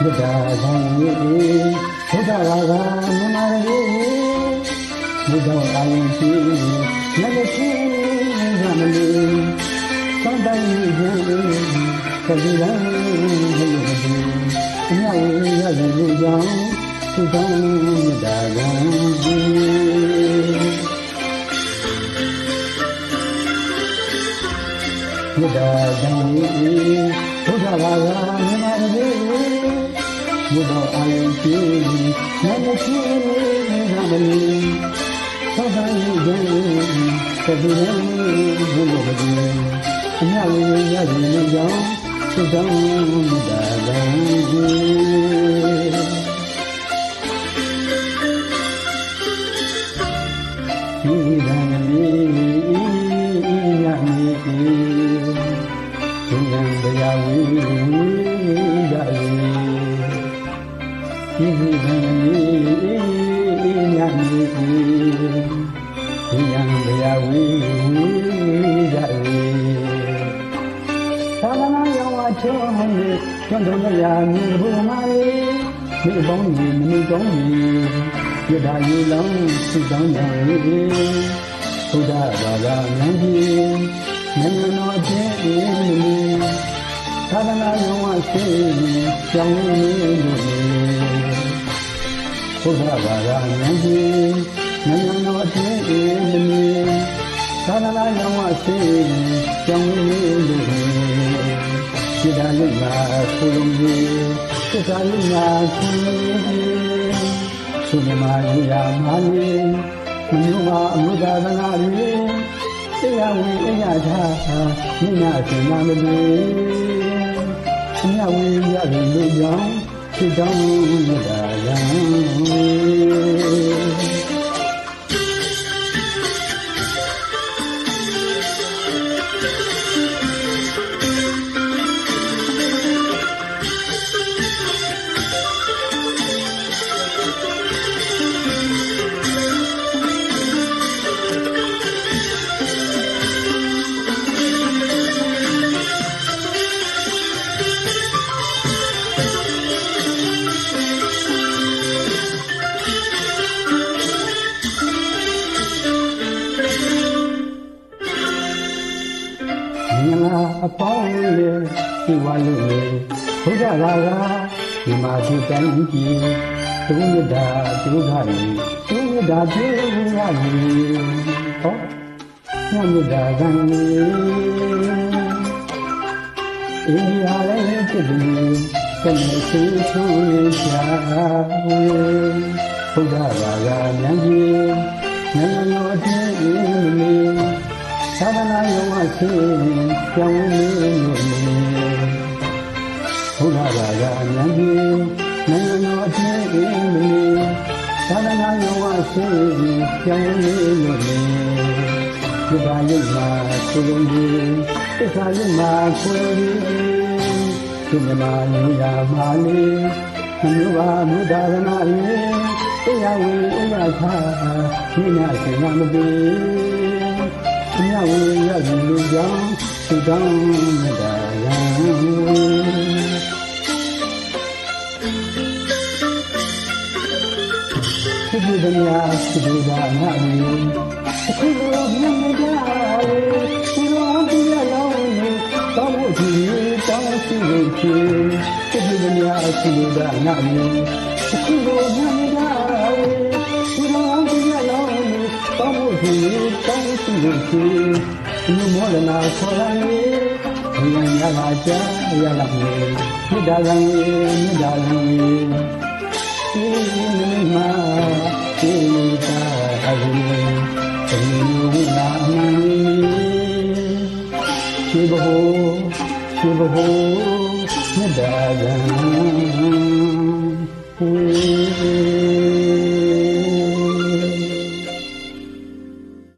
ရေးဘုရားဘာသာမြန်မာရေးဘုရားအာယုရှိငါတို့ချင်းရမလို့သံတိုင်းရေးကတိရန်ဘုရားအမြဝေရည်ကြောင့်သူတောင်းမြတ်တာကံမြတ်တာတန်ကြီးဘု ရားဘာသာမြန်မာပြည်ဘုရားအာယုရှိနမချိသာမဏေသောတာယုဇေသတိယဘုရားပြည်အမြဝေရည်နေကြောင်းသုတံမြတ်တာတန်ကြီးဒီဓမ္မလေး ကန်းတရားဝိဒာယေဤဟိဗံယေညမေတိသင်္ကန်းတရားဝိဒာယေသာမဏေယောဝချောမနေကျွမ်းတော်ရာမြေဘုမာလေမြေပေါင်းကြီးမနေကောင်းကြီးယထာယေလောင်းသုတောင်းတော်လေဘုရားဘာသာဉာဏ်ကြီးမင်္ဂလောခြင်းဤ သာသနာ့ယောဝရှိကြောင်းရင်းတို့ဘုရားဘာသာဉာဏ်ကြီးမင်္ဂလောခြင်းဤသာသနာ့ယောဝရှိကြောင်းရင်းတို့စိတ္တလိမ္မာကုလုံးကြီးသစ္စာလိမ္မာကုလုံးကြီးသုမမာရိယာမာလီမနုမာအမှုသာသနာလေးတရားဝင်အရာသာမြညာစင်နာမလေးအ မြဝင်ရရင်လူကြောင့်စိတ်တောင်းမြတ်တာရ အပေါင်းလေးဒီဝါလို့လေဘုရားဘာသာဒီမှာဒီတန်ကြီးသူမြတ်တာသူခါရီသူမြတ်တာပြေဝူရရီဟောညမြတ်တာကံလေးအိယာလည်းဖြစ်တယ်ကနေ့စီချူရှာဝေဘုရားဘာသာဉာဏ်ကြီးဉာဏ်တော်တည်းမီ သာသနာ့ယောဝရှိကြောင်းရင်းလို့ဘုရားဘာသာအញ្ញကြီးနိုင်ငံတော်အထင်းအင်းမီသာသနာ့ယောဝရှိကြောင်းရင်းလို့ဒီပါလိမ္မာကိုလုံးကြီးသစ္စာလိမ္မာကိုလုံးကြီးဒီမမာလူရာမာလေးမနုဘာမုဒ္ဒရဏလေးတရားဝေအရာသာမိနာစေနာမပြေမြတ် ဝေရည်လူကြောင့်သုတောင်းမြတ်တာယံသိပုဒ္ဓမြာသုဒ္ဓငါမီအခုလိုမြတ်မြတ်ဝေဒီလိုဒီရလောင်းနေတောင်းဖို့ဒီတောင်းရှိနေချေသိပုဒ္ဓမြာသုဒ္ဓငါမီအခုလိုမြတ်မြတ်ဝေဒီလိုဒီရလောင်းနေ တောင်းဖို့ဒီတောင်းရှိနေချေဒီမောလနာခေါ်လာနေဘုရားရပါကြရလာနေမြတ်တာကံမြတ်တာကံဒီမှာဒီတာအဘိဒီနာမံရှိဘဟုရှိဘဟုမြတ်တာကံဝေ